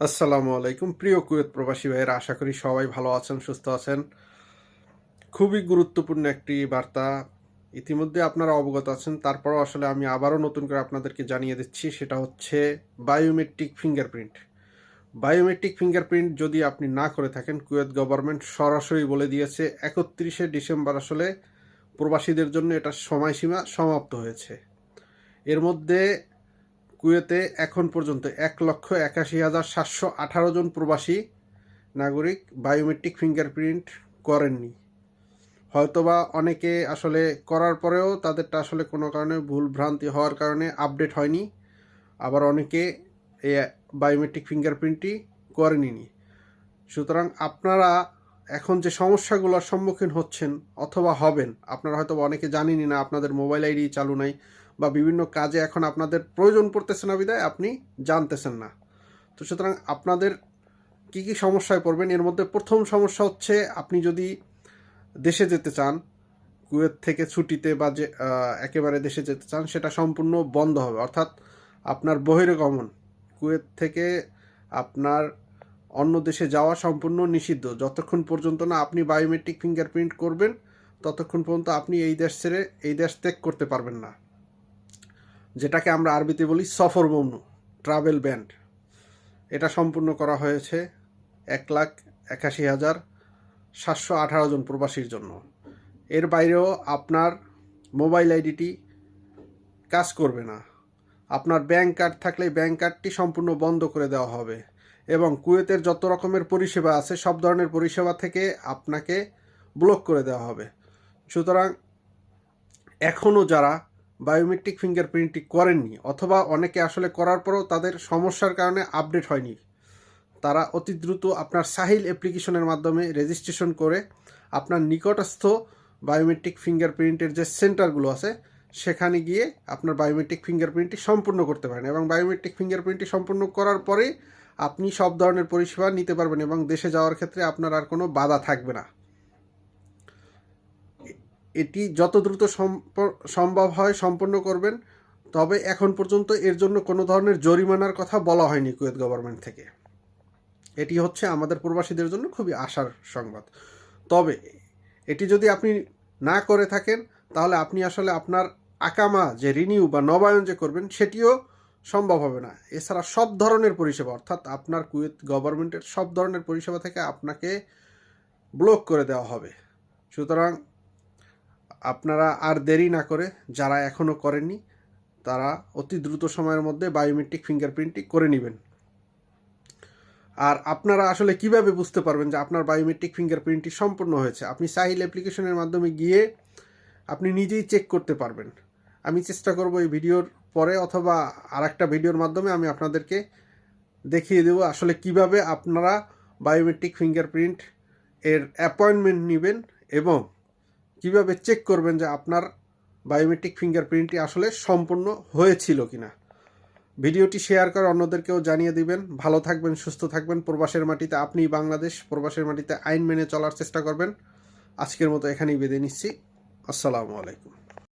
আসসালামু আলাইকুম। প্রিয় কুয়েত প্রবাসী ভাইয়েরা, আশা করি সবাই ভালো আছেন, সুস্থ আছেন। খুবই গুরুত্বপূর্ণ একটি বার্তা। ইতিমধ্যে আপনারা অবগত আছেন, তারপরও আসলে আমি আবারও নতুন করে আপনাদেরকে জানিয়ে দিচ্ছি, সেটা হচ্ছে বায়োমেট্রিক ফিঙ্গারপ্রিন্ট বায়োমেট্রিক ফিঙ্গারপ্রিন্ট যদি আপনি না করে থাকেন, কুয়েত গভর্নমেন্ট সরাসরি বলে দিয়েছে, একত্রিশে ডিসেম্বর আসলে প্রবাসীদের জন্য এটা সময়সীমা সমাপ্ত হয়েছে। এর মধ্যে কুয়েতে এখন পর্যন্ত এক লক্ষ একাশি হাজার সাতশো আঠারো জন প্রবাসী নাগরিক বায়োমেট্রিক ফিঙ্গারপ্রিন্ট করেননি। হয়তোবা অনেকে আসলে করার পরেও তাদেরটা আসলে কোনো কারণে ভুল ভ্রান্তি হওয়ার কারণে আপডেট হয়নি। আবার অনেকে এই বায়োমেট্রিক ফিঙ্গারপ্রিন্টটি করেনি। সুতরাং আপনারা এখন যে সমস্যাগুলোর সম্মুখীন হচ্ছেন অথবা হবেন, আপনারা হয়তো অনেকে জানেনই না, আপনাদের মোবাইল আইডি চালু নাই বা বিভিন্ন কাজে এখন আপনাদের প্রয়োজন পড়তেছে না বিদায়, আপনি জানতেছেন না। তো সুতরাং আপনাদের কি কি সমস্যায় পড়বেন? এর মধ্যে প্রথম সমস্যা হচ্ছে আপনি যদি দেশে যেতে চান, কুয়েত থেকে ছুটিতে বা যে একেবারে দেশে যেতে চান, সেটা সম্পূর্ণ বন্ধ হবে। অর্থাৎ আপনার বহির্গমন, কুয়েত থেকে আপনার অন্য দেশে যাওয়া সম্পূর্ণ নিষিদ্ধ। যতক্ষণ পর্যন্ত না আপনি বায়োমেট্রিক ফিঙ্গারপ্রিন্ট করবেন, ততক্ষণ পর্যন্ত আপনি এই দেশ ছেড়ে, এই দেশ ত্যাগ করতে পারবেন না। যেটাকে আমরা আরবিতে বলি সফর মমনু ট্রাভেল ব্যান্ড এটা সম্পূর্ণ করা হয়েছে এক লাখ একাশি হাজার সাতশো আঠারো জন প্রবাসীর জন্য। এর বাইরেও আপনার মোবাইল আইডিটি কাজ করবে না। আপনার ব্যাংক কার্ড থাকলে ব্যাংক কার্ডটি সম্পূর্ণ বন্ধ করে দেওয়া হবে এবং কুয়েতের যত রকমের পরিষেবা আছে, সব ধরনের পরিষেবা থেকে আপনাকে ব্লক করে দেওয়া হবে। সুতরাং এখনও যারা বায়োমেট্রিক ফিঙ্গারপ্রিন্টটি করেননি অথবা অনেকে আসলে করার পরেও তাদের সমস্যার কারণে আপডেট হয়নি। তারা অতি দ্রুত আপনার সাহিল অ্যাপ্লিকেশনের মাধ্যমে রেজিস্ট্রেশন করে আপনার নিকটস্থ বায়োমেট্রিক ফিঙ্গারপ্রিন্টের যে সেন্টারগুলো আছে, সেখানে গিয়ে আপনার বায়োমেট্রিক ফিঙ্গারপ্রিন্টটি সম্পূর্ণ করতে পারেন এবং বায়োমেট্রিক ফিঙ্গারপ্রিন্টটি সম্পূর্ণ করার পরে আপনি সব ধরনের পরিষেবা নিতে পারবেন এবং দেশে যাওয়ার ক্ষেত্রে আপনার আর কোনো বাধা থাকবে না। এটি যত দ্রুত সম্ভব হয় সম্পন্ন করবেন। তবে এখন পর্যন্ত এর জন্য কোনো ধরনের জরিমানার কথা বলা হয়নি কুয়েত গভর্নমেন্ট থেকে। এটি হচ্ছে আমাদের প্রবাসীদের জন্য খুবই আশার সংবাদ। তবে এটি যদি আপনি না করে থাকেন, তাহলে আপনি আসলে আপনার আকামা যে রিনিউ বা নবায়ন যে করবেন, সেটিও সম্ভব হবে না। এছাড়া সব ধরনের পরিষেবা, অর্থাৎ আপনার কুয়েত গভর্নমেন্টের সব ধরনের পরিষেবা থেকে আপনাকে ব্লক করে দেওয়া হবে। সুতরাং আপনারা আর দেরি না করে যারা এখনও করেননি, তারা অতি দ্রুত সময়ের মধ্যে বায়োমেট্রিক ফিঙ্গারপ্রিন্টটি করে নেবেন। আর আপনারা আসলে কীভাবে বুঝতে পারবেন যে আপনার বায়োমেট্রিক ফিঙ্গারপ্রিন্টটি সম্পূর্ণ হয়েছে? আপনি সাহিল অ্যাপ্লিকেশনের মাধ্যমে গিয়ে আপনি নিজেই চেক করতে পারবেন। আমি চেষ্টা করব এই ভিডিওর পরে অথবা আর একটা ভিডিওর মাধ্যমে আমি আপনাদেরকে দেখিয়ে দেবো আসলে কীভাবে আপনারা বায়োমেট্রিক ফিঙ্গারপ্রিন্ট এর অ্যাপয়েন্টমেন্ট নেবেন এবং কীভাবে চেক করবেন যে আপনার বায়োমেট্রিক ফিঙ্গারপ্রিন্টটি আসলে সম্পূর্ণ হয়েছিল কিনা? ভিডিওটি শেয়ার করে অন্যদেরকেও জানিয়ে দিবেন। ভালো থাকবেন, সুস্থ থাকবেন। প্রবাসের মাটিতে আপনি বাংলাদেশ। প্রবাসের মাটিতে আইন মেনে চলার চেষ্টা করবেন। আজকের মতো এখানেই বেঁধে নিচ্ছি। আসসালামু আলাইকুম।